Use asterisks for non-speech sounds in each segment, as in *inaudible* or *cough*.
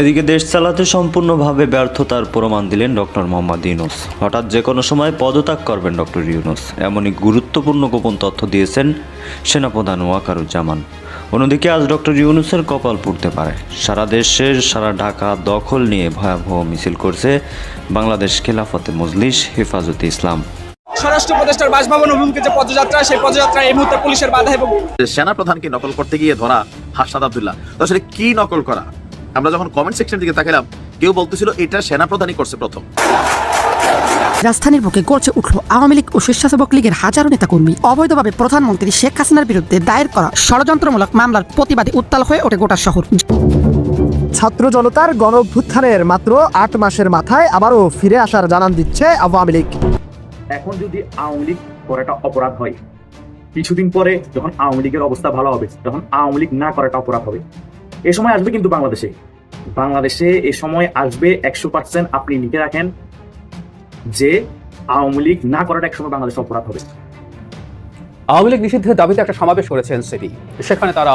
এদিকে দেশ চালাতে সম্পূর্ণভাবে ব্যর্থতার প্রমাণ দিলেন ডক্টর মোহাম্মদ ইউনুস। হঠাৎ যে কোনো সময় পদত্যাগ করবেন ডক্টর ইউনুস। এমনই গুরুত্বপূর্ণ গোপন তথ্য দিয়েছেন সেনাপ্রধান ওয়াকারুজ্জামান। অন্যদিকে আজ ডক্টর ইউনুসের কপাল পুড়তে পারে। সারা দেশের সারা ঢাকা দখল নিয়ে ভয়াবহ মিছিল করছে বাংলাদেশ খেলাফতে মজলিস হেফাজতে ইসলাম। স্বরাষ্ট্র উপদেষ্টার বাসভবন অভিমুখে যে পদযাত্রা সেই পদযাত্রা এই মুহূর্তে পুলিশের বাধা এবং সেনা প্রধানকে নকল করতে গিয়ে ধরা হাসাদ আব্দুল্লাহ। তো আসলে কি নকল করা? আমরা যখন কমেন্ট সেকশন দিকে তাকালাম কেউ বলতেছিল এটা সেনা প্রধানই করছে প্রথম। রাজধানীর বুকে গড়ছে উঠল আওয়ামী লীগ ও স্বেচ্ছাসেবক লীগের হাজারো নেতাকর্মী। অবৈধভাবে প্রধানমন্ত্রী শেখ হাসিনার বিরুদ্ধে দায়ের করা ষড়যন্ত্রমূলক মামলার প্রতিবাদে উত্তাল হয়ে ওঠে গোটা শহর। ছাত্র জনতার গণ মাত্র আট মাসের মাথায় আবারও ফিরে আসার জানান দিচ্ছে আওয়ামী লীগ। এখন যদি আওয়ামী লীগ করাটা অপরাধ হয় কিছুদিন পরে যখন আওয়ামী লীগের অবস্থা ভালো হবে তখন আওয়ামী লীগ না করাটা অপরাধ হবে এ সময় আসবে কিন্তু বাংলাদেশে। বাংলাদেশে এ সময় আসবে একশো পার্সেন্ট আপনি লিখে রাখেন যে আওয়ামী লীগ না করাটা একসময় বাংলাদেশে অপরাধ হবে। আওয়ামী লীগ নিষিদ্ধের দাবিতে একটা সমাবেশ করেছে এনসিপি সেখানে তারা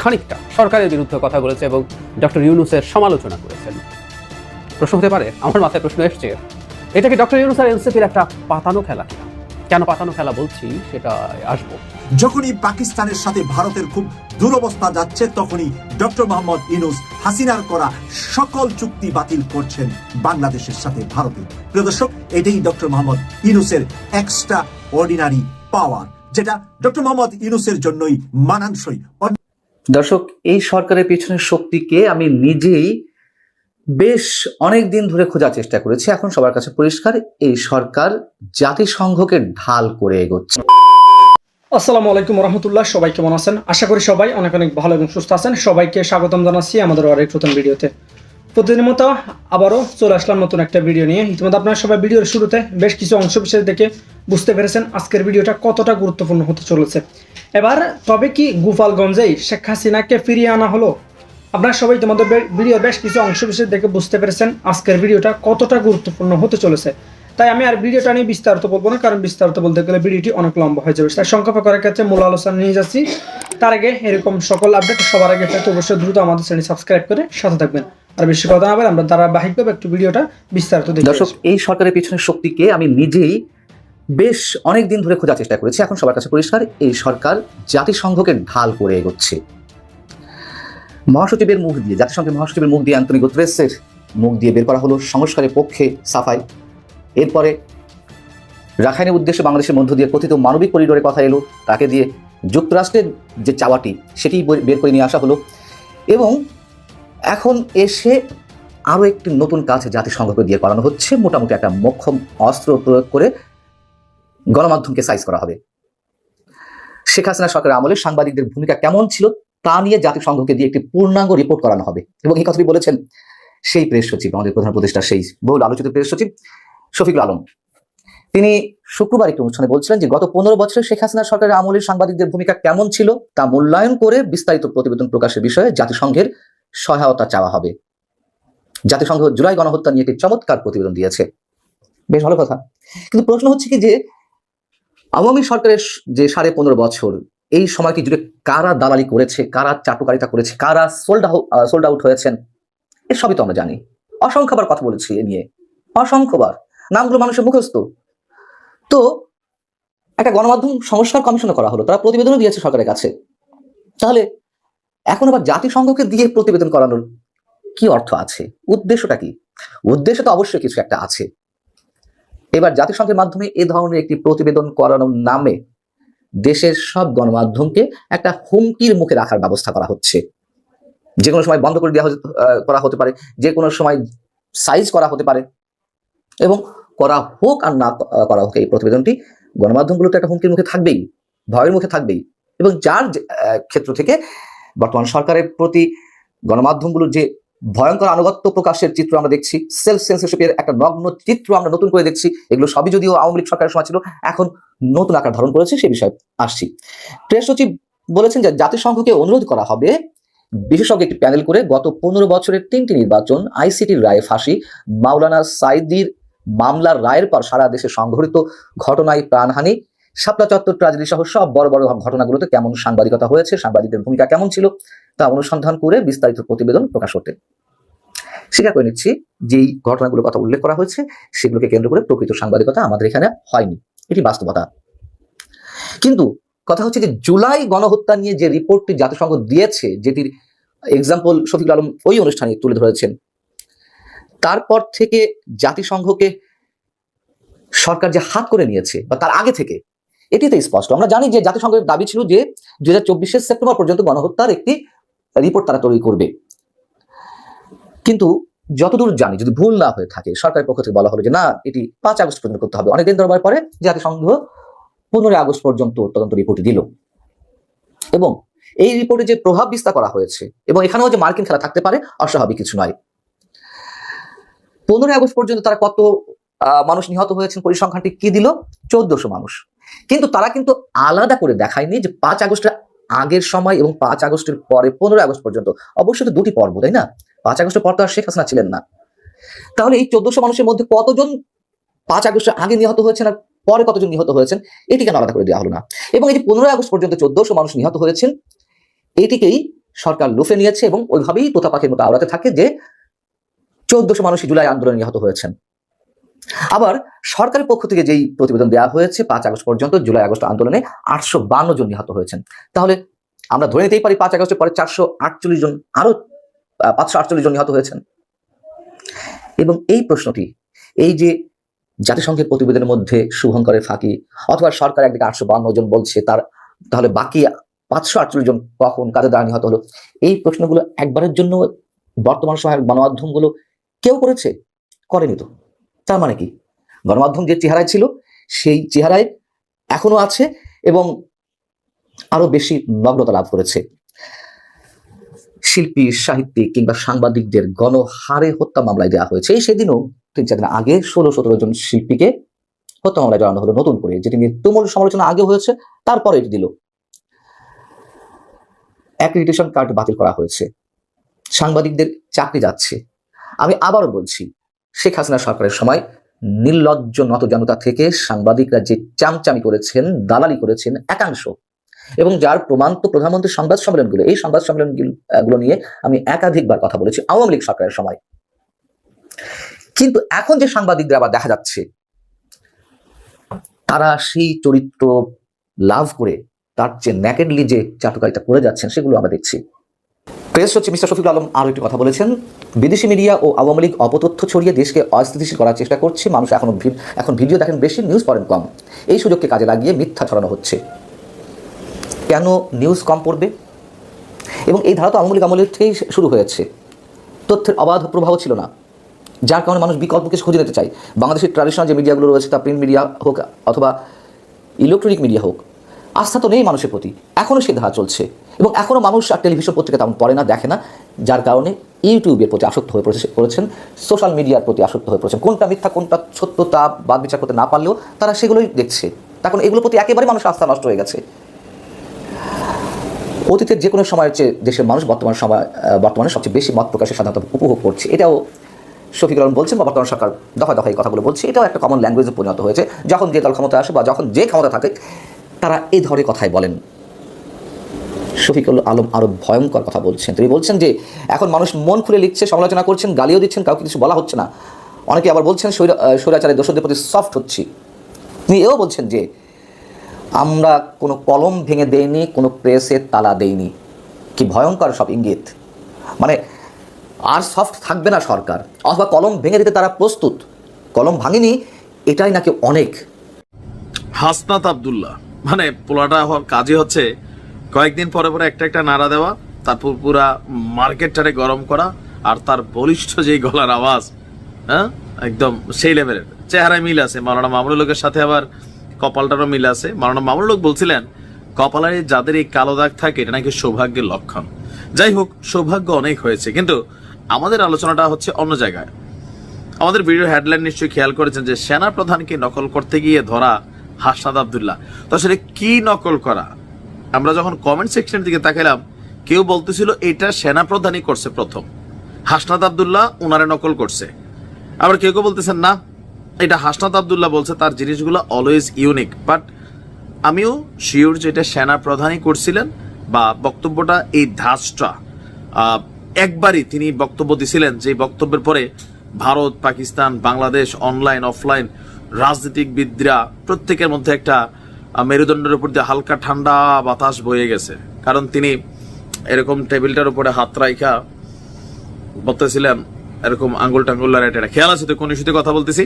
খানিকটা সরকারের বিরুদ্ধে কথা বলেছে এবং ডক্টর ইউনুসের সমালোচনা করেছেন। প্রশ্ন হতে পারে, আমার মাথায় প্রশ্ন এসছে, এটা কি ডক্টর ইউনুস আর এনসিপির একটা পাতানো খেলা কেন? পাতানো খেলা বলছি সেটা আসব। যখনই পাকিস্তানের সাথে ভারতের খুব দুরবস্থা যাচ্ছে, তখনই ডক্টর মোহাম্মদ ইনুস হাসিনার করা সকল চুক্তি বাতিল করছেন বাংলাদেশের সাথে ভারতে। প্রিয় দর্শক, এটাই ডক্টর মোহাম্মদ ইনুসের এক্সট্রা অর্ডিনারি পাওয়ার যেটা ডক্টর মোহাম্মদ ইনুসের জন্যই মানানসই। দর্শক, এই সরকারের পিছনের শক্তিকে আমি নিজেই বেশ অনেক দিন ধরে খোঁজার চেষ্টা করেছি। এখন সবার কাছে পরিষ্কার, এই সরকার জাতিসংঘকে ঢাল করে এগোচ্ছে। আসসালামু আলাইকুম রহমতুল্লাহ, সবাই কেমন আছেন? আশা করি সবাই অনেক অনেক ভালো এবং সুস্থ আছেন। সবাইকে স্বাগতম জানাচ্ছি আমাদের আরেক নতুন ভিডিওতে। প্রতিদিনের মতো আবারও চলে আসলাম নতুন একটা ভিডিও নিয়ে। ইতিমধ্যে আপনারা সবাই ভিডিওর শুরুতে বেশ কিছু অংশ বিশেষ দেখে বুঝতে পেরেছেন আজকের ভিডিওটা কতটা গুরুত্বপূর্ণ হতে চলেছে। এবার তবে কি গোপালগঞ্জেই শেখ হাসিনাকে ফিরিয়ে আনা হলো? আপনারা সবাই তোমাদের ভিডিওর বেশ কিছু অংশ বিশেষ দেখে বুঝতে পেরেছেন আজকের ভিডিওটা কতটা গুরুত্বপূর্ণ হতে চলেছে। তাই আমি আর ভিডিওটা নিয়ে বিস্তারিত বলব না কারণ বিস্তারিত বলতে গেলে ভিডিওটি অনেক লম্বা হয়ে যাবে। তাই সংক্ষেপে করার ক্ষেত্রে মূল আলোচনা নিয়ে যাচ্ছি। তার আগে এরকম সকল আপডেট সবার আগে পেতে অবশ্যই দ্রুত আমাদের চ্যানেল সাবস্ক্রাইব করে সাথে থাকবেন। আর বেশি কথা না বলে আমরা ধারাবাহিকভাবে একটু ভিডিওটা বিস্তারিত দেখি দর্শক এই সরকারের পিছনের শক্তিকে আমি নিজেই বেশ অনেক দিন ধরে খোঁজার চেষ্টা করেছি। এখন সবার কাছে পরিষ্কার এই সরকার জাতিসংঘকে ঢাল করে এগোচ্ছে। মহাসচিবের মুখ দিয়ে জাতিসংঘের মহাসচিবের মুখ দিয়ে অ্যান্টনি গুতরেসের মুখ দিয়ে বের করা হলো। সংস্কারের পক্ষে সাফাই। এরপরে রাখাইনের উদ্দেশ্যে বাংলাদেশের মধ্য দিয়ে কথিত মানবিক করিডোরে কথা এলো, তাকে দিয়ে যুক্তরাষ্ট্রের যে চাওয়াটি, সেটি বের করে নিয়ে আসা হলো। এবং এখন এসে আরও একটি নতুন কাজ জাতিসংঘকে দিয়ে করানো হচ্ছে। মোটামুটি একটা মোক্ষম অস্ত্র প্রয়োগ করে গণমাধ্যমকে সাইজ করা হবে। শেখ হাসিনা সরকারের আমলে সাংবাদিকদের ভূমিকা কেমন ছিল, তা নিয়ে জাতিসংঘকে দিয়ে একটি পূর্ণাঙ্গ রিপোর্ট করানো হবে। এবং এই কথাটি বলেছেন সেই প্রেস সচিব, আমাদের প্রধান উপদেষ্টা সেই বহুল আলোচিত প্রেস সচিব। শফিকুল আলম। তিনি শুক্রবার একটি অনুষ্ঠানে বলছিলেন যে, গত পনেরো বছরে শেখ হাসিনা সরকারের আমলের সাংবাদিকদের ভূমিকা কেমন ছিল তা মূল্যায়ন করে বিস্তারিত প্রতিবেদন প্রকাশের বিষয়ে জাতিসংঘের সহায়তা চাওয়া হবে। জাতিসংঘ জুলাই গণহত্যা নিয়ে একটি চমৎকার প্রতিবেদন দিয়েছে। বেশ ভালো কথা। কিন্তু প্রশ্ন হচ্ছে কি যে, আওয়ামী সরকারের যে সাড়ে পনেরো বছর, এই সময়কে জুড়ে কারা দালালি করেছে, কারা চাটুকারিতা করেছে, কারা সোল্ড সোল্ড আউট হয়েছেন এর সবই তো আমরা জানি। অসংখ্যবার কথা বলেছি এ নিয়ে। অসংখ্যবার। নামগুলো মানুষের মুখস্থ। তো একটা গণমাধ্যম সংস্কার কমিশন করা হলো, তারা প্রতিবেদনও দিয়েছে সরকারের কাছে। তাহলে এখন আবার জাতিসংঘকে দিয়ে প্রতিবেদন করানোর কি অর্থ আছে? উদ্দেশ্যটা কি? উদ্দেশ্য তো অবশ্যই কিছু একটা আছে। এবার জাতিসংঘের মাধ্যমে এ ধরনের একটি প্রতিবেদন করানোর নামে দেশের সব গণমাধ্যমকে একটা হুমকির মুখে রাখার ব্যবস্থা করা হচ্ছে। যে কোনো সময় বন্ধ করে দেওয়া করা হতে পারে, যে কোনো সময় সাইজ করা হতে পারে। এবং করা হোক আর না করা হোক এই প্রতিবেদনটি গণমাধ্যমগুলো তো একটা হুমকির মুখে থাকবেই, ভয়ের মুখে থাকবেই। এবং যার ক্ষেত্র থেকে বর্তমান সরকারের প্রতি গণমাধ্যমগুলোর যে ভয়ঙ্কর আনুগত্য প্রকাশের চিত্র আমরা দেখছি সেলফ সেন্সরশিপের একটা নগ্ন চিত্র আমরা নতুন করে দেখছি, এগুলো সবই যদিও আওয়ামী লীগ সরকারের সময় ছিল, এখন নতুন আকার ধারণ করেছে সে বিষয়ে আসছি। প্রেস সচিব বলেছেন যে জাতিসংঘকে অনুরোধ করা হবে, বিশেষজ্ঞ একটি প্যানেল করে গত পনেরো বছরের তিনটি নির্বাচন, আইসিটির রায়ে ফাঁসি, মাওলানা সাইদির মামলার রায়ের পর সারা দেশে সংঘটিত ঘটনায় প্রাণহানি। শাপলা চত্বর, ট্রাজেডি সহ সব বড় বড় ঘটনাগুলোতে কেমন সাংবাদিকতা হয়েছে, সাংবাদিকদের ভূমিকা কেমন ছিল তা অনুসন্ধান করে বিস্তারিত প্রতিবেদন প্রকাশ করতে। স্বীকার করে নিচ্ছি, যেই ঘটনাগুলোর কথা উল্লেখ করা হয়েছে, সেগুলোকে কেন্দ্র করে প্রকৃত সাংবাদিকতা আমাদের এখানে হয়নি। এটি বাস্তবতা। কিন্তু কথা হচ্ছে যে জুলাই গণহত্যা নিয়ে যে রিপোর্টটি জাতিসংঘ দিয়েছে, যেটির এক্সাম্পল শফিকুল আলম ওই অনুষ্ঠানে তুলে ধরেছেন তারপর থেকে জাতিসংঘকে সরকার যে হাত করে নিয়েছে, বা তার আগে থেকে এটিতে স্পষ্ট। আমরা জানি যে জাতিসংঘের দাবি ছিল যে দুই হাজার সেপ্টেম্বর পর্যন্ত গণহত্যার একটি রিপোর্ট তারা তৈরি করবে। কিন্তু যতদূর জানি, যদি ভুল না হয়ে থাকে, সরকারের পক্ষ থেকে বলা হলো যে না, এটি পাঁচ আগস্ট পর্যন্ত করতে হবে। অনেকদিন দরবার পরে জাতিসংঘ পনেরোই আগস্ট পর্যন্ত তদন্ত রিপোর্ট দিল। এবং এই রিপোর্টে যে প্রভাব বিস্তার করা হয়েছে, এবং এখানেও যে মার্কিন খেলা থাকতে পারে, অস্বাভাবিক কিছু নয়। পনেরোই আগস্ট পর্যন্ত তারা কত মানুষ নিহত হয়েছেন, পরিসংখ্যানটি কি দিল? চোদ্দশো মানুষ। কিন্তু তারা কিন্তু আলাদা করে দেখায়নি যে পাঁচ আগস্টের আগের সময় এবং পাঁচ আগস্টের পরে, পনেরোই আগস্ট পর্যন্ত। অবশ্যই তো দুটি পর্ব, তাই না? পাঁচ আগস্টের পর তো আর শেখ হাসিনা ছিলেন না। তাহলে এই চোদ্দশো মানুষের মধ্যে কতজন পাঁচ আগস্টের আগে নিহত হয়েছেন আর পরে কতজন নিহত হয়েছেন এটি কেন আলাদা করে দেওয়া হলো না। এবং এই যে পনেরোই আগস্ট পর্যন্ত চোদ্দশো মানুষ নিহত হয়েছেন, এটিকেই সরকার লুফে নিয়েছে এবং ওইভাবেই তোতা পাখির মতো আওড়াতে থাকে যে চোদ্দশো মানুষ জুলাই আন্দোলনে নিহত হয়েছেন। আবার সরকারের পক্ষ থেকে যেই প্রতিবেদন দেওয়া হয়েছে, পাঁচ আগস্ট পর্যন্ত জুলাই আগস্ট আন্দোলনে আটশো বান্ন জন নিহত হয়েছেন। তাহলে আমরা ধরে নিতেই পারি পাঁচ আগস্টের পরে চারশো আটচল্লিশ জন, আরও পাঁচশো আটচল্লিশ জন নিহত হয়েছেন। এবং এই প্রশ্নটি, এই যে জাতিসংঘের প্রতিবেদনের মধ্যে শুভঙ্করের ফাঁকি, অথবা সরকার একদিকে আটশো বান্ন জন বলছে, তার তাহলে বাকি পাঁচশো আটচল্লিশ জন কখন, কাদের দ্বারা নিহত হলো, এই প্রশ্নগুলো একবারের জন্য বর্তমান সময়ের গণমাধ্যমগুলো কেউ করেছে? করেনি তো। তার মানে কি? গণমাধ্যম যে চেহারায় ছিল, সেই চেহারায় এখনও আছে এবং আরও বেশি নগ্নতা লাভ করেছে। শিল্পী, সাহিত্যিক কিংবা সাংবাদিকদের গণহারে হত্যা মামলায় দেওয়া হয়েছে। এই সেদিনও তিন চার দিন আগে ষোলো সতেরো জন শিল্পীকে হত্যা মামলায় জড়ানো হলো নতুন করে, যেটি নিয়ে তুমুল সমালোচনা আগে হয়েছে, তারপরে এটি দিল। অ্যাক্রিডিটেশন কার্ড বাতিল করা হয়েছে। সাংবাদিকদের চাকরি যাচ্ছে। আমি আবারও বলছি, শেখ হাসিনা সরকারের সময় নির্লজ্জ নতজনতা থেকে সাংবাদিকরা যে চামচামি করেছেন, দালালি করেছেন একাংশ এবং যার প্রমাণ তো প্রধানমন্ত্রীর সংবাদ সম্মেলনগুলো, এই সংবাদ সম্মেলনগুলো, গুলো নিয়ে আমি একাধিকবার কথা বলেছি আওয়ামী লীগ সরকারের সময়। কিন্তু এখন যে সাংবাদিকরা আবার দেখা যাচ্ছে, তারা সেই চরিত্র লাভ করে তার যে ন্যাকেডলি যে চাটুকারিতা করে যাচ্ছেন, সেগুলো আমরা দেখছি। প্রেস সচিব মিস্টার শফিকুল আলম আরও একটি কথা বলেছেন, বিদেশি মিডিয়া ও আওয়ামী লীগ অপতথ্য ছড়িয়ে দেশকে অস্থিতিশীল করার চেষ্টা করছে, মানুষ এখনও এখন ভিডিও দেখেন বেশি নিউজ পড়েন কম। এই সুযোগকে কাজে লাগিয়ে মিথ্যা ছড়ানো হচ্ছে। কেন নিউজ কম পড়বে? এবং এই ধারা তো আওয়ামী লীগ আমলের থেকেই শুরু হয়েছে। তথ্যের অবাধ প্রভাব ছিল না। যার কারণে মানুষ বিকল্পকে খুঁজে নিতে চায়। বাংলাদেশের ট্র্যাডিশনাল যে মিডিয়াগুলো রয়েছে, তা প্রিন্ট মিডিয়া হোক অথবা ইলেকট্রনিক মিডিয়া হোক আস্থা তো নেই মানুষের প্রতি। এখনও সে ধারা চলছে। এবং এখনও মানুষ আর টেলিভিশন পত্রিকা তেমন পড়ে না, দেখে না, যার কারণে ইউটিউবের প্রতি আসক্ত হয়ে পড়েছে, পড়েছেন, সোশ্যাল মিডিয়ার প্রতি আসক্ত হয়ে পড়েছেন। কোনটা মিথ্যা, কোনটা সত্য তা বাদ বিচার করতে না পারলেও তারা সেগুলোই দেখছে। তখন এগুলোর প্রতি একেবারে মানুষ আস্থা নষ্ট হয়ে গেছে। অতীতের যে কোনো সময়ের চেয়ে দেশের মানুষ বর্তমান সময় বর্তমানে সবচেয়ে বেশি মত প্রকাশের স্বাধীনতা উপভোগ করছে। এটাও শফিকুল আলম বলছেন বা বর্তমান সরকার দফায় দফায় কথাগুলো বলছে। এটাও একটা কমন ল্যাঙ্গুয়েজে পরিণত হয়েছে। যখন যে দল ক্ষমতা আসে বা যখন যে ক্ষমতা থাকে তারা এই ধরনের কথাই বলেন। শফিকুল আলম আরও ভয়ঙ্কর কথা বলছেন। তিনি বলছেন যে, এখন মানুষ মন খুলে লিখছে, সমালোচনা করছেন, গালিও দিচ্ছেন, কাউকে কিছু বলা হচ্ছে না। অনেকে আবার বলছেন স্বৈরাচারের দোষদের প্রতি সফট হচ্ছি। তিনি এও বলছেন যে, আমরা কোনো কলম ভেঙে দেইনি, কোনো প্রেসে তালা দেইনি। কি ভয়ঙ্কর সব ইঙ্গিত। মানে আর সফট থাকবে না সরকার। অথবা কলম ভেঙে দিতে তারা প্রস্তুত। কলম ভাঙেনি, এটাই নাকি অনেক। হাসনাত আব্দুল্লাহ মানে পোলাটা কাজই হচ্ছে কয়েকদিন পরে পরে একটা একটা নাড়া দেওয়া, তারপর পুরা মার্কেটটারে গরম করা আর তার বলিষ্ঠ যেই গলার আওয়াজ হ্যাঁ? একদম সেই লেভেলের চেহারায় মিল আছে, মাওলানা মামুনুল লোকের সাথে আবার কপালটারও মিল আছে। মাওলানা মামুনুল লোক বলছিলেন কপালে যাদের এই কালো দাগ থাকে, এটা নাকি সৌভাগ্যের লক্ষণ। যাই হোক, সৌভাগ্য অনেক হয়েছে, কিন্তু আমাদের আলোচনাটা হচ্ছে অন্য জায়গায়। আমাদের ভিডিও হেডলাইন নিশ্চয়ই খেয়াল করেছেন যে সেনা প্রধানকে নকল করতে গিয়ে ধরা হাসনাদ আবদুল্লাহ। তো আসলে কি নকল করা? আমরা যখন কমেন্ট সেকশনের দিকে তাকালাম কেউ বলতেছিল এটা সেনা প্রধানই করছে প্রথম। হাসনাদ আবদুল্লাহ উনারে নকল করছে। আবার কেউ কেউ বলতেছেন, না, এটা হাসনাদ আবদুল্লাহ বলছে, তার জিনিসগুলো অলওয়েজ ইউনিক বাট আমিও শিওর যে এটা সেনা প্রধানই করছিলেন বা বক্তব্যটা এই ধাঁচটা। একবারই তিনি বক্তব্য দিছিলেন যে বক্তব্যের পরে ভারত, পাকিস্তান, বাংলাদেশ অনলাইন অফলাইন রাজনীতিকবিদরা প্রত্যেকের মধ্যে একটা মেরুদণ্ডের উপর দিয়ে হালকা ঠান্ডা বাতাস বয়ে গেছে। কারণ তিনি এরকম টেবিলটার উপরে হাত রাইখা বলতেছিলেন, এরকম আঙ্গুল টাঙ্গুল এটা খেয়াল আছে তো কোন ইস্যুতে কথা বলতেছি?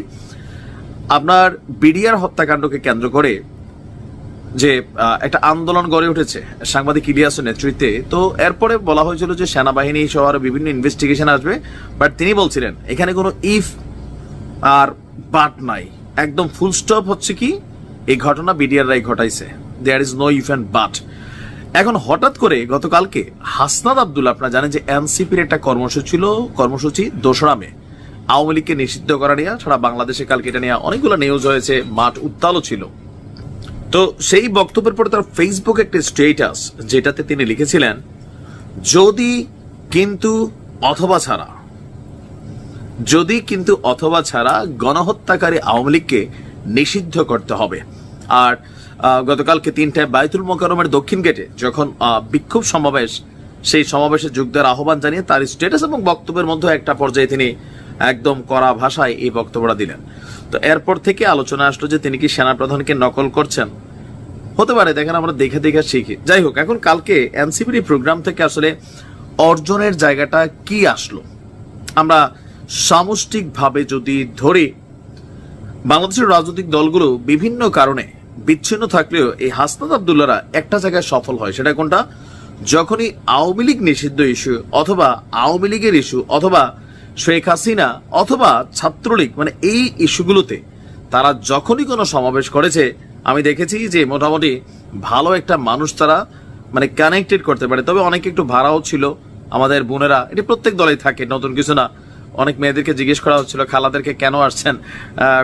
আপনার বিডিআর হত্যাকাণ্ডকে কেন্দ্র করে যে একটা আন্দোলন গড়ে উঠেছে, সাংবাদিক ইলিয়াসের নেতৃত্বে। তো এরপরে বলা হয়েছিল যে, সেনাবাহিনী সহ আরও বিভিন্ন ইনভেস্টিগেশন আসবে। বাট তিনি বলছিলেন, এখানে কোনো ইফ আর বাট নাই। একদম ফুল স্টপ হচ্ছে কি? এই ঘটনা বিডিআর রাই ঘটাইছে। There is no if and but এখন হঠাৎ করে গতকালকে হাসনাদ আব্দুল, আপনারা জানেন যে এনসিপির একটা কর্মসূচি ছিল, কর্মসূচি দোসরা মে। আওয়ামী লীগকে নিষিদ্ধ করা নিয়ে সারা বাংলাদেশে কালকে এটা নিয়ে অনেকগুলো নিউজ হয়েছে, মাঠ উত্তালও ছিল। তো সেই বক্তব্যের পরে তার ফেসবুক একটা স্টেটাস যেটাতে তিনি লিখেছিলেন, যদি কিন্তু অথবা ছাড়া যদি কিন্তু অথবা ছাড়া গণহত্যাকারী আওয়ামী লীগকে নিষিদ্ধ করতে হবে। আর গতকালকে তিনটায় বায়তুল মোকারমের দক্ষিণ গেটে যখন বিক্ষোভ সমাবেশ, সেই সমাবেশে যোগ দেওয়ার আহ্বান জানিয়ে তার স্ট্যাটাস এবং বক্তব্যের মধ্যে একটা পর্যায়ে তিনি একদম কড়া ভাষায় এই বক্তব্যটা দিলেন। তো এরপর থেকে আলোচনা আসলো যে তিনি কি সেনাপ্রধানকে নকল করছেন? হতে পারে, দেখেন আমরা দেখে দেখে শিখি। যাই হোক, এখন কালকে এনসিপির প্রোগ্রাম থেকে আসলে অর্জনের জায়গাটা কি আসলো? আমরা সামষ্টিকভাবে যদি ধরি, বাংলাদেশের রাজনৈতিক দলগুলো বিভিন্ন কারণে বিচ্ছিন্ন থাকলেও এই হাসনাত আবদুল্লারা একটা জায়গায় সফল হয়, সেটা কোনটা? যখনই আওয়ামী লীগ নিষিদ্ধ ইস্যু অথবা আওয়ামী লীগের ইস্যু অথবা শেখ হাসিনা অথবা ছাত্রলীগ মানে এই ইস্যুগুলোতে তারা যখনই কোনো সমাবেশ করেছে, আমি দেখেছি যে মোটামুটি ভালো একটা মানুষ তারা মানে কানেক্টেড করতে পারে। তবে অনেকে একটু ভাড়াও ছিল, আমাদের বোনেরা, এটি প্রত্যেক দলেই থাকে, নতুন কিছু না। অনেক মেয়েদেরকে জিজ্ঞেস করা হচ্ছিল, খালাদেরকে কেন আসছেন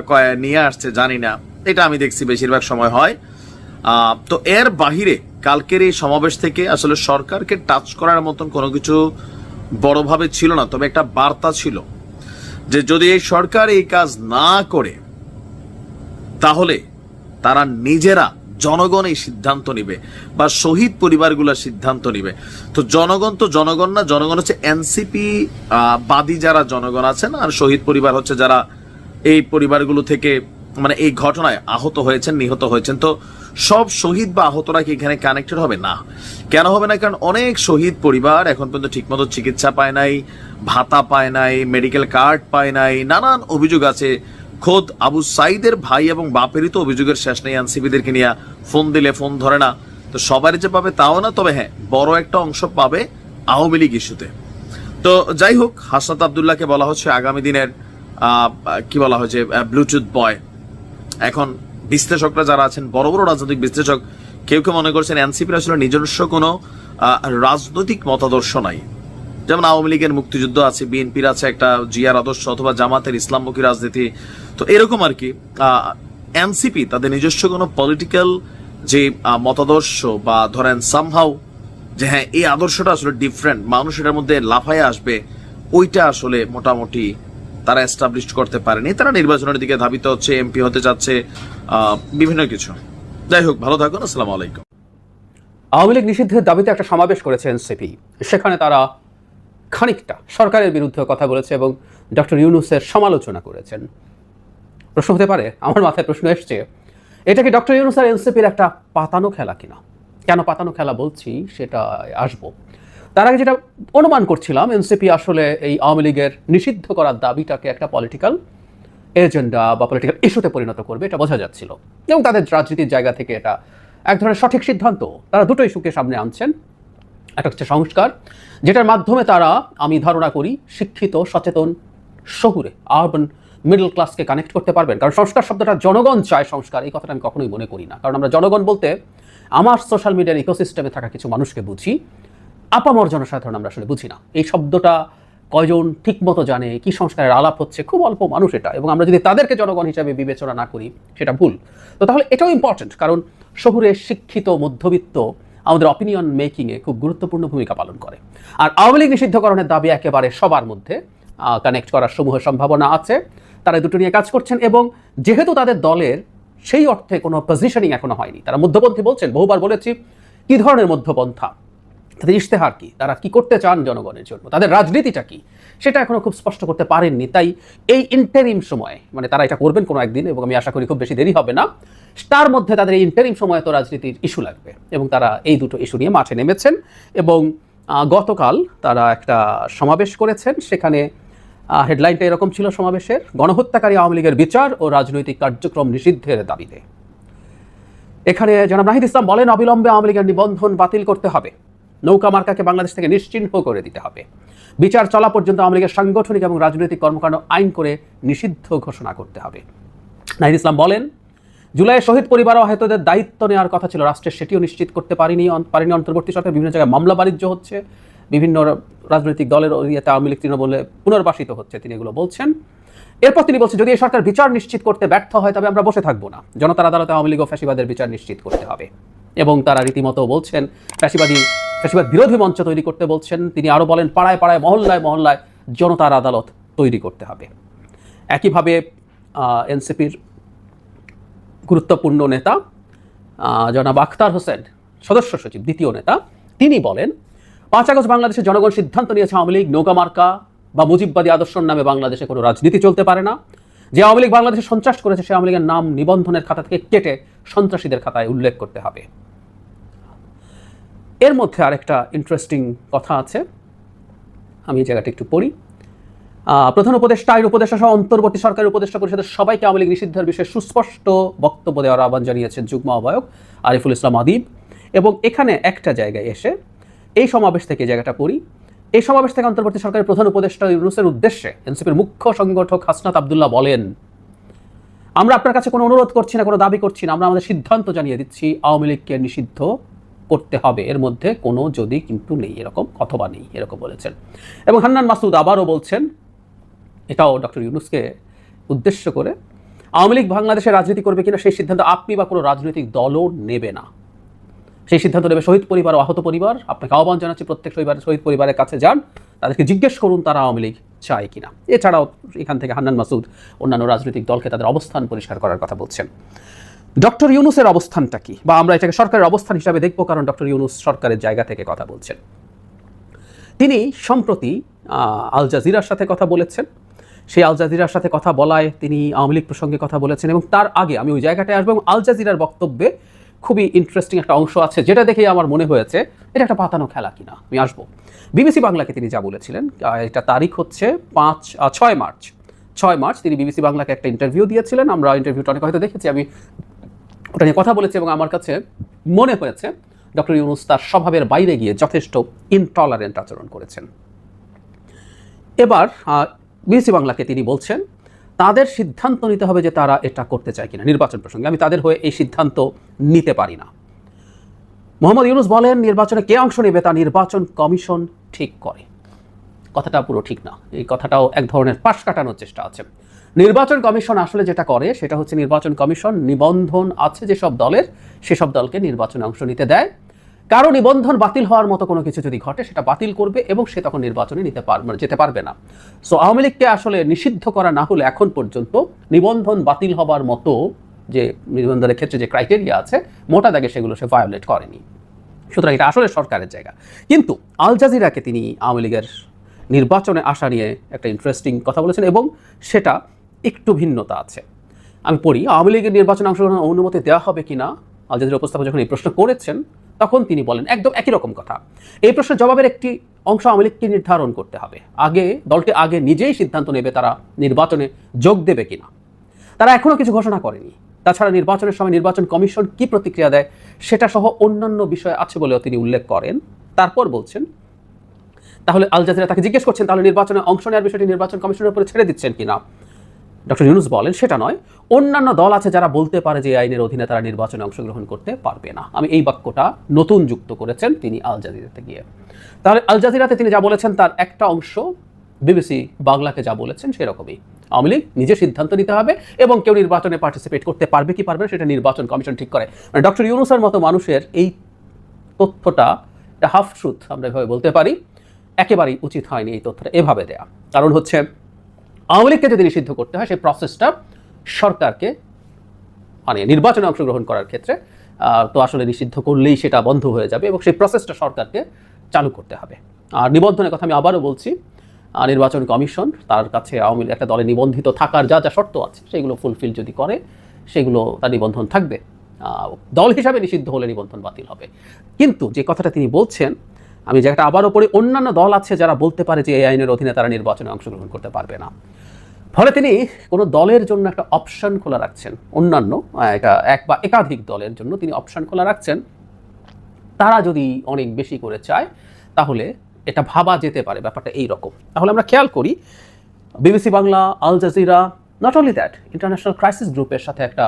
কয়- নিয়ে আসছে, জানি না। এটা আমি দেখছি, বেশিরভাগ সময় হয়। তো এর বাহিরে কালকের এই সমাবেশ থেকে আসলে সরকারকে টাচ করার মতন কোনো কিছু বড়ভাবে ছিল না, তবে একটা বার্তা ছিল যে যদি এই সরকার এই কাজ না করে, তাহলে তারা নিজেরা জনগণ এই সিদ্ধান্ত নিবে বা শহীদ পরিবারগুলো সিদ্ধান্ত নিবে। তো জনগণ তো জনগণ না, জনগণ হচ্ছে এনসিপি বাদী যারা জনগণ আছেন আর শহীদ পরিবার হচ্ছে যারা এই পরিবারগুলো থেকে মানে এই ঘটনায় আহত হয়েছেন, নিহত হয়েছেন। তো সব শহীদ বা আহতরা কি এখানে কানেক্টেড হবে? না। কেন হবে না? কারণ অনেক শহীদ পরিবার এখন পর্যন্ত ঠিকমতো চিকিৎসা পায় নাই, ভাতা পায় নাই মেডিকেল কার্ড পায় নাই, নানান অভিযোগ আছে। খোদ আবু সাইদের ভাই এবং বাপেরই তো অভিযোগের শেষ নেই এনসিপিদেরকে নিয়ে। ফোন দিলে ফোন ধরে না। তো সবারই যে পাবে তাও না, তবে হ্যাঁ বড় একটা অংশ পাবে আওয়ামী লীগ ইস্যুতে। তো যাই হোক, হাসনাত আবদুল্লাহকে বলা হচ্ছে আগামী দিনের কি বলা হয়েছে ব্লুটুথ বয় এখন বিশ্লেষকরা যারা আছেন, বড় বড় রাজনৈতিক বিশ্লেষক, কেউ কেউ মনে করছেন এনসিপির আসলে নিজস্ব কোনো রাজনৈতিক মতাদর্শ নাই। যেমন আওয়ামী লীগের মুক্তিযুদ্ধ আছে, বিএনপির আছে একটা জিয়ার আদর্শ অথবা জামাতের ইসলামমুখী রাজনীতি। তো এরকম আর কি এনসিপি তাদের নিজস্ব কোনো পলিটিক্যাল যে মতাদর্শ বা ধরেন সামহাউ যে হ্যাঁ এই আদর্শটা আসলে ডিফারেন্ট মানুষ এটার মধ্যে লাফায় আসবে, ওইটা আসলে মোটামুটি তারা এস্টাবলিশ করতে পারেনি। তারা নির্বাচনের দিকে ধাবিত হচ্ছে এমপি হতে যাচ্ছে বিভিন্ন কিছু। যাই হোক, ভালো থাকুন, আসসালামু আলাইকুম। আওয়ামী লীগ নিষিদ্ধের দাবিতে একটা সমাবেশ করেছে এনসিপি। সেখানে তারা খানিকটা সরকারের বিরুদ্ধে কথা বলেছে এবং ডক্টর ইউনুসের সমালোচনা করেছেন। প্রশ্ন হতে পারে, আমার মাথায় প্রশ্ন এসছে, এটা কি ডক্টর ইউনুস আর এনসিপির একটা পাতানো খেলা কিনা? কেন পাতানো খেলা বলছি সেটা আসব। তার আগে যেটা অনুমান করছিলাম, এনসিপি আসলে এই আওয়ামী লীগের নিষিদ্ধ করার দাবিটাকে একটা পলিটিক্যাল এজেন্ডা বা পলিটিক্যাল ইস্যুতে পরিণত করবে, এটা বোঝা যাচ্ছিল। এবং তাদের রাজনীতির জায়গা থেকে এটা এক ধরনের সঠিক সিদ্ধান্ত। তারা দুটো ইস্যুকে সামনে আনছেন। একটা হচ্ছে সংস্কার, যেটার মাধ্যমে তারা, আমি ধারণা করি, শিক্ষিত, সচেতন, শহুরে আরবান মিডল ক্লাসকে কানেক্ট করতে পারবেন। কারণ সংস্কার শব্দটা জনগণ চায় সংস্কার, এই কথাটা আমি কখনোই মনে করি না। কারণ আমরা জনগণ বলতে, আমার সোশ্যাল মিডিয়ার ইকোসিস্টেমে থাকা কিছু মানুষকে বুঝি, আপামর জনসাধারণ আমরা আসলে বুঝি না। এই শব্দটা কয়জন ঠিকমতো জানে, কি সংস্কারের আলাপ হচ্ছে, খুব অল্প মানুষ এটা। এবং আমরা যদি তাদেরকে জনগণ হিসাবে বিবেচনা না করি, সেটা ভুল। তো তাহলে এটাও ইম্পর্টেন্ট কারণ শহুরে শিক্ষিত, মধ্যবিত্ত আমাদের অপিনিয়ন মেকিংয়ে খুব গুরুত্বপূর্ণ ভূমিকা পালন করে। আর আওয়ামী লীগ নিষিদ্ধকরণের দাবি একেবারে সবার মধ্যে কানেক্ট করার সমূহ সম্ভাবনা আছে। তারা দুটো নিয়ে কাজ করছেন এবং যেহেতু তাদের দলের সেই অর্থে কোনো পজিশনিং এখনও হয়নি, তারা মধ্যপন্থী বলছেন, বহুবার বলেছি, কী ধরনের মধ্যপন্থা? তাদের ইশতেহার কি? তারা কি করতে চান জনগণের জন্য? তাদের রাজনীতিটা কি? সেটা এখনও খুব স্পষ্ট করতে পারেননি। তাই এই ইন্টারিম সময় মানে তারা এটা করবেন কোনো একদিন এবং আমি আশা করি খুব বেশি দেরি হবে না, তার মধ্যে তাদের এই ইন্টারিম সময়ে তো রাজনীতির ইস্যু লাগবে এবং তারা এই দুটো ইস্যু নিয়ে মাঠে নেমেছেন এবং গতকাল তারা একটা সমাবেশ করেছেন। সেখানে হেডলাইনটা এরকম ছিল সমাবেশের, গণহত্যাকারী আওয়ামী লীগের বিচার ও রাজনৈতিক কার্যক্রম নিষিদ্ধের দাবিতে। এখানে জনাব নাহিদ ইসলাম বলেন, অবিলম্বে আওয়ামী লীগের নিবন্ধন বাতিল করতে হবে। নৌকা মার্কাকে বাংলাদেশ থেকে নিশ্চিহ্ন করে দিতে হবে। বিচার চলা পর্যন্ত আওয়ামী সাংগঠনিক এবং রাজনৈতিক কর্মকাণ্ড আইন করে নিষিদ্ধ ঘোষণা করতে হবে। নাহিদ ইসলাম বলেন জুলাইয়ে শহীদ পরিবার আহতদের দায়িত্ব নেওয়ার কথা ছিল, রাষ্ট্রের সেটিও নিশ্চিত করতে পারেনি পারেনি। অন্তর্বর্তী সরকার বিভিন্ন জায়গায় মামলা বাণিজ্য হচ্ছে, বিভিন্ন রাজনৈতিক দলের ইয়েতে আওয়ামী লীগ তৃণমূলে পুনর্বাসিত হচ্ছে, তিনি এগুলো বলছেন। এরপর তিনি বলছেন, যদি এই সরকার বিচার নিশ্চিত করতে ব্যর্থ হয়, তবে আমরা বসে থাকব না। জনতার আদালতে আওয়ামী লীগ ও ফ্যাসিবাদের বিচার নিশ্চিত করতে হবে। এবং তারা রীতিমতো বলছেন, ফ্যাসিবাদী ফ্যাসিবাদ বিরোধী মঞ্চ তৈরি করতে বলছেন। তিনি আরও বলেন, পাড়ায় পাড়ায়, মহল্লায় মহল্লায় জনতার আদালত তৈরি করতে হবে। একইভাবে এনসিপির গুরুত্বপূর্ণ নেতা জনাব আখতার হোসেন, সদস্য সচিব, দ্বিতীয় নেতা, তিনি বলেন, পাঁচ আগস্ট বাংলাদেশের জনগণ সিদ্ধান্ত নিয়েছে আওয়ামী লীগ নৌকা মার্কা বা মুজিববাদী আদর্শর নামে বাংলাদেশে কোনো রাজনীতি চলতে পারে না। যে আওয়ামী লীগ বাংলাদেশে সন্ত্রাস করেছে, সে আওয়ামী লীগের নাম নিবন্ধনের খাতা থেকে কেটে সন্ত্রাসীদের খাতায় উল্লেখ করতে হবে। এর মধ্যে আরেকটা ইন্টারেস্টিং কথা আছে। আমি এই জায়গাটা একটু পড়ি। প্রধান উপদেষ্টা আইন উপদেষ্টা সহ অন্তর্বর্তী সরকারের উপদেষ্টা পরিষদের সবাইকে আওয়ামী লীগ নিষিদ্ধের বিষয়ে সুস্পষ্ট বক্তব্য দেওয়ার আহ্বান জানিয়েছেন যুগ্ম আহ্বায়ক আরিফুল ইসলাম আদিব। এবং এখানে একটা জায়গায় এসে এই সমাবেশ থেকে জায়গাটা পড়ি। এই সমাবেশ থেকে অন্তর্বর্তী সরকারের প্রধান উপদেষ্টা ইউনুসের উদ্দেশ্যে এনসিপির মুখ্য সংগঠক হাসনাত আবদুল্লাহ বলেন, আমরা আপনার কাছে কোনো অনুরোধ করছি না, কোনো দাবি করছি না, আমরা আমাদের সিদ্ধান্ত জানিয়ে দিচ্ছি আওয়ামী লীগকে নিষিদ্ধ করতে হবে। এর মধ্যে কোনো যদি কিন্তু নেই, এরকম অথবা নেই, এরকম বলেছেন। এবং হান্নান মাসুদ আবারও বলছেন, এটাও ডক্টর ইউনুসকে উদ্দেশ্য করে, আওয়ামী লীগ বাংলাদেশে রাজনীতি করবে কিনা সেই সিদ্ধান্ত আপনি বা কোনো রাজনৈতিক দলও নেবে না। সেই সিদ্ধান্ত নেবে শহীদ পরিবার ও আহত পরিবার। আপনাকে আহ্বান জানাচ্ছি প্রত্যেক শহীদ শহীদ পরিবারের কাছে যান, তাদেরকে জিজ্ঞেস করুন তারা আওয়ামী লীগ চায় কিনা। এছাড়াও এখান থেকে হান্নান মাসুদ অন্যান্য রাজনৈতিক দলকে তাদের অবস্থান পরিষ্কার করার কথা বলছেন। ডক্টর ইউনুসের অবস্থানটা কি? বা আমরা এটাকে সরকারের অবস্থান হিসাবে দেখব, কারণ ডক্টর ইউনুস সরকারের জায়গা থেকে কথা বলছেন। তিনি সম্প্রতি আল জাজিরার সাথে কথা বলেছেন। সেই আল জাজিরার সাথে কথা বলায় তিনি আওয়ামী লীগ প্রসঙ্গে কথা বলেছেন এবং তার আগে আমি ওই জায়গাটায় আসব এবং আল জাজিরার বক্তব্যে খুবই ইন্টারেস্টিং একটা অংশ আছে, যেটা দেখেই আমার মনে হয়েছে, এটা একটা পাতানো খেলা কিনা। আমি আসব। বিবিসি বাংলাকে তিনি যা বলেছিলেন এটা তারিখ হচ্ছে পাঁচ ছয় মার্চ। ছয় মার্চ তিনি বিবিসি বাংলাকে একটা ইন্টারভিউ দিয়েছিলেন। আমরা ইন্টারভিউটা অনেক হয়তো দেখেছি, আমি ওটা নিয়ে কথা বলেছি এবং আমার কাছে মনে হয়েছে ডক্টর ইউনুস তার স্বভাবের বাইরে গিয়ে যথেষ্ট ইনটলারেন্ট আচরণ করেছেন। এবার বিবিসি বাংলাকে তিনি বলছেন, তাদের সিদ্ধান্ত নিতে হবে যে তারা এটা করতে চায় কিনা নির্বাচন প্রসঙ্গে। আমি তাদের হয়ে এই সিদ্ধান্ত নিতে পারি না। মোহাম্মদ ইউনুস বলেন, নির্বাচনে কে অংশ নেবে তা নির্বাচন কমিশন ঠিক করে। কথাটা পুরো ঠিক না। এই কথাটাও এক ধরনের পাশ কাটানোর চেষ্টা আছে। নির্বাচন কমিশন আসলে যেটা করে, সেটা হচ্ছে নির্বাচন কমিশন নিবন্ধন আছে যেসব দলের, সেসব দলকে নির্বাচনে অংশ নিতে দেয়। কারও নিবন্ধন বাতিল হওয়ার মতো কোনো কিছু যদি ঘটে, সেটা বাতিল করবে এবং সে তখন নির্বাচনে নিতে পারবে যেতে পারবে না। সো আওয়ামী লীগকে আসলে নিষিদ্ধ করা না হলে এখন পর্যন্ত নিবন্ধন বাতিল হবার মতো যে নিবন্ধনের ক্ষেত্রে যে ক্রাইটেরিয়া আছে, মোটা দাগে সেগুলো সে ভায়োলেট করেনি। সুতরাং এটা আসলে সরকারের জায়গা। কিন্তু আল জাজিরাকে তিনি আওয়ামী লীগের নির্বাচনে আসা নিয়ে একটা ইন্টারেস্টিং কথা বলেছেন এবং সেটা একটু ভিন্নতা আছে। আমি পড়ি, আওয়ামী লীগের নির্বাচনে অংশগ্রহণের অনুমতি দেওয়া হবে কিনা আল জাজিরা উপস্থাপক যখন এই প্রশ্ন করেছেন, তখন তিনি বলেন, একদম একই রকম কথা। এই প্রশ্নের জবাবের একটি অংশ আওয়ামী লীগকে নির্ধারণ করতে হবে। আগে, দলটি আগে নিজেই সিদ্ধান্ত নেবে তারা নির্বাচনে যোগ দেবে কিনা তারা এখনও কিছু ঘোষণা করেনি। তাছাড়া নির্বাচনের সময় নির্বাচন কমিশন কি প্রতিক্রিয়া দেয়, সেটা সহ অন্যান্য বিষয় আছে বলেও তিনি উল্লেখ করেন। তারপর বলছেন তাহলে আল জাজিরা তাকে জিজ্ঞেস করছেন, তাহলে নির্বাচনে অংশ নেওয়ার বিষয়টি নির্বাচন কমিশনের উপরে ছেড়ে দিচ্ছেন কিনা? ডক্টর ইউনুস বলেন, সেটা নয়। অন্যান্য দল আছে যারা বলতে পারে যে আইনের অধীনে তারা নির্বাচনে অংশগ্রহণ করতে পারবে না। আমি এই বাক্যটা নতুন যুক্ত করেছেন তিনি আল জাজিরাতে গিয়ে। তাহলে আল জাজিরাতে তিনি যা বলেছেন তার একটা অংশ বিবিসি বাংলাকে যা বলেছেন সেরকমই। আওয়ামী লীগ নিজে সিদ্ধান্ত নিতে হবে এবং কেউ নির্বাচনে পার্টিসিপেট করতে পারবে কি পারবে সেটা নির্বাচন কমিশন ঠিক করে। মানে ডক্টর ইউনুসের মতো মানুষের এই তথ্যটা, এটা হাফ ট্রুথ আমরা এভাবে বলতে পারি। একেবারেই উচিত হয়নি এই তথ্যটা। এভাবে দেয়া। কারণ হচ্ছে, আওয়ামী লীগকে যদি নিষিদ্ধ করতে হয়, সেই প্রসেসটা সরকারকে মানে নির্বাচনে অংশগ্রহণ করার ক্ষেত্রে তো আসলে নিষিদ্ধ করলেই সেটা বন্ধ হয়ে যাবে এবং সেই প্রসেসটা সরকারকে চালু করতে হবে। আর নিবন্ধনের কথা আমি আবারও বলছি নির্বাচন কমিশন, তার কাছে আওয়ামী লীগ একটা দলে নিবন্ধিত থাকার যা যা শর্ত আছে, সেগুলো ফুলফিল যদি করে, সেগুলো, তার নিবন্ধন থাকবে। দল হিসাবে নিষিদ্ধ হলে নিবন্ধন বাতিল হবে। কিন্তু যে কথাটা তিনি বলছেন আমি যেটা আবারও পড়ি অন্যান্য দল আছে যারা বলতে পারে যে এই আইনের অধীনে তারা নির্বাচনে অংশগ্রহণ করতে পারবে না। ফলে তিনি কোনো দলের জন্য একটা অপশন খোলা রাখছেন। অন্যান্য এটা এক বা একাধিক দলের জন্য তিনি অপশন খোলা রাখছেন। তারা যদি অনেক বেশি করে চায়, তাহলে এটা ভাবা যেতে পারে, ব্যাপারটা এই রকম তাহলে আমরা খেয়াল করি, BBC Bangla, Al Jazeera not only that international crisis গ্রুপের সাথে একটা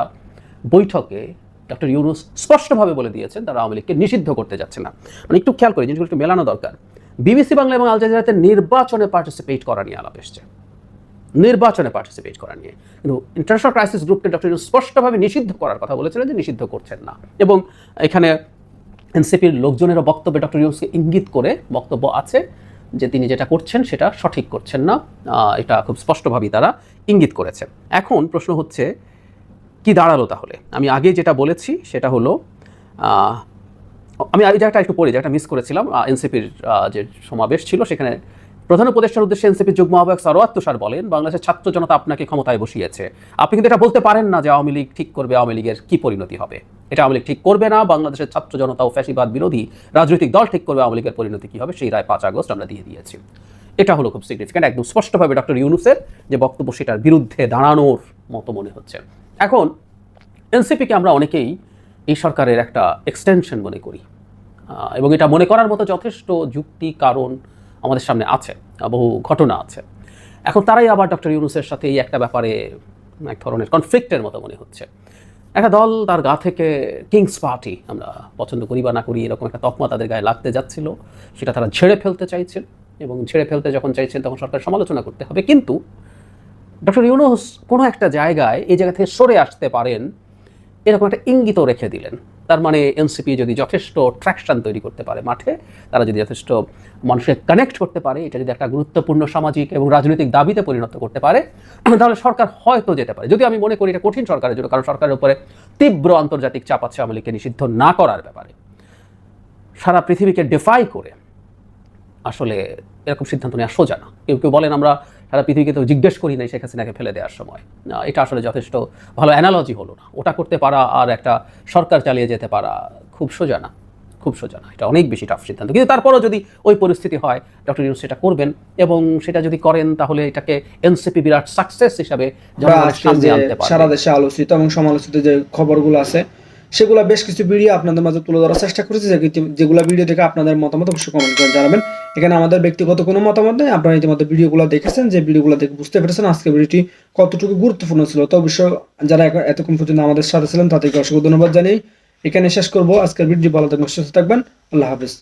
বৈঠকে ডক্টর ইউনুস স্পষ্টভাবে বলে দিয়েছেন, তারা আওয়ামী লীগকে নিষিদ্ধ করতে যাচ্ছে না। মানে একটু খেয়াল করি, জিনিসগুলো একটু মেলানো দরকার। বিবিসি বাংলা এবং আল জাজিরাতে নির্বাচনে পার্টিসিপেট করা নিয়ে আলাপ এসছে। নির্বাচনে পার্টিসিপেট করা নিয়ে। কিন্তু ইন্টারন্যাশনাল ক্রাইসিস গ্রুপকে ডক্টর ইউনুস স্পষ্টভাবে নিষিদ্ধ করার কথা বলেছিলেন যে নিষিদ্ধ করছেন না। এবং এখানে এনসিপির লোকজনেরও বক্তব্যে ডক্টর ইউনুসকে ইঙ্গিত করে বক্তব্য আছে যে তিনি যেটা করছেন সেটা সঠিক করছেন না। এটা খুব স্পষ্টভাবেই তারা ইঙ্গিত করেছেন এখন প্রশ্ন হচ্ছে কি দাঁড়াল তাহলে? আমি আগে যেটা বলেছি সেটা হলো আমি এই জায়গাটা একটু পড়ি জায়গাটা মিস করেছিলাম এনসিপির যে সমাবেশ ছিল সেখানে প্রধান উপদেষ্টার উদ্দেশ্যে এনসিপির যুগ্ম আহ্বায়ক সরোয়াত তুষার বলেন, বাংলাদেশের ছাত্র জনতা আপনাকে ক্ষমতায় বসিয়েছে। আপনি কিন্তু এটা বলতে পারেন না যে আওয়ামী লীগ ঠিক করবে, আওয়ামী লীগের কি পরিণতি হবে। এটা আওয়ামী লীগ ঠিক করবে না, বাংলাদেশের ছাত্র জনতা ও ফ্যাসিবাদ বিরোধী রাজনৈতিক দল ঠিক করবে, আওয়ামী লীগের পরিণতি কী হবে সেই রায় পাঁচ আগস্ট আমরা দিয়ে দিয়েছি। এটা হলো খুব সিগনিফিক্যান্ট একদম স্পষ্টভাবে ডক্টর ইউনুসের যে বক্তব্য সেটার বিরুদ্ধে দাঁড়ানোর মতো মনে হচ্ছে। এখন এনসিপিকে আমরা অনেকেই এই সরকারের একটা এক্সটেনশন মনে করি। এবং এটা মনে করার মতো যথেষ্ট যুক্তি, কারণ আমাদের সামনে আছে বহু ঘটনা আছে। এখন তারাই আবার ডক্টর ইউনুসের সাথে এই একটা ব্যাপারে এক ধরনের কনফ্লিক্টের মতো মনে হচ্ছে। একটা দল তার গা থেকে কিংস পার্টি আমরা পছন্দ করি বা না করি, এরকম একটা তকমা তাদের গায়ে লাগতে যাচ্ছিল, সেটা তারা ঝেড়ে ফেলতে চাইছেন এবং ঝেড়ে ফেলতে যখন চাইছেন, তখন সরকার সমালোচনা করতে হবে। কিন্তু ডক্টর ইউনুস কোনো একটা জায়গায় এই জায়গা থেকে সরে আসতে পারেন, এরকম একটা ইঙ্গিতও রেখে দিলেন। তার মানে এনসিপি যদি যথেষ্ট ট্র্যাকশন তৈরি করতে পারে মাঠে, তারা যদি যথেষ্ট মানুষকে কানেক্ট করতে পারে, এটা যদি একটা গুরুত্বপূর্ণ সামাজিক এবং রাজনৈতিক দাবিতে পরিণত করতে পারে, *clears throat* তাহলে সরকার হয়তো যেতে পারে। যদি আমি মনে করি এটা কঠিন সরকারের জন্য, কারণ সরকারের উপরে তীব্র আন্তর্জাতিক চাপ আছে আওয়ামী লীগকে নিষিদ্ধ না করার ব্যাপারে। সারা পৃথিবীকে ডিফাই করে আসলে এরকম সিদ্ধান্ত নেওয়া সোজা না। কেউ কেউ বলেন আমরা সারা পৃথিবীকে তো জিজ্ঞেস করি নাই শেখ হাসিনাকে ফেলে দেওয়ার সময়। এটা আসলে যথেষ্ট ভালো অ্যানালজি হলো না। ওটা করতে পারা আর একটা সরকার চালিয়ে যেতে পারা খুব সোজা না খুব সোজা না। এটা অনেক বেশি টাফ সিদ্ধান্ত। কিন্তু তারপরও যদি ওই পরিস্থিতি হয় ডক্টর ইউনুস সেটা করবেন এবং সেটা যদি করেন তাহলে এটাকে এনসিপি বিরাট সাকসেস হিসাবে সারা দেশে আলোচিত এবং সমালোচিত যে খবরগুলো আছে সেগুলো বেশ কিছু ভিডিও আপনাদের মাঝে তুলে ধরার চেষ্টা করেছি। যেগুলো ভিডিও দেখে আপনাদের মতামত অবশ্যই কমেন্ট করে জানাবেন। এখানে আমাদের ব্যক্তিগত কোনো মতামত নেই। আপনারা ইতিমধ্যে ভিডিওগুলো দেখেছেন, যে ভিডিওগুলো দেখে বুঝতে পেরেছেন আজকে ভিডিওটি কতটুকু গুরুত্বপূর্ণ ছিল। তো অবশ্য যারা এতক্ষণ পর্যন্ত আমাদের সাথে ছিলেন, তাদেরকে অসংখ্য ধন্যবাদ জানিয়ে এখানে শেষ করব। আজকের ভিডিও ভালো থাকবেন, সুস্থ থাকবেন। আল্লাহ হাফিজ।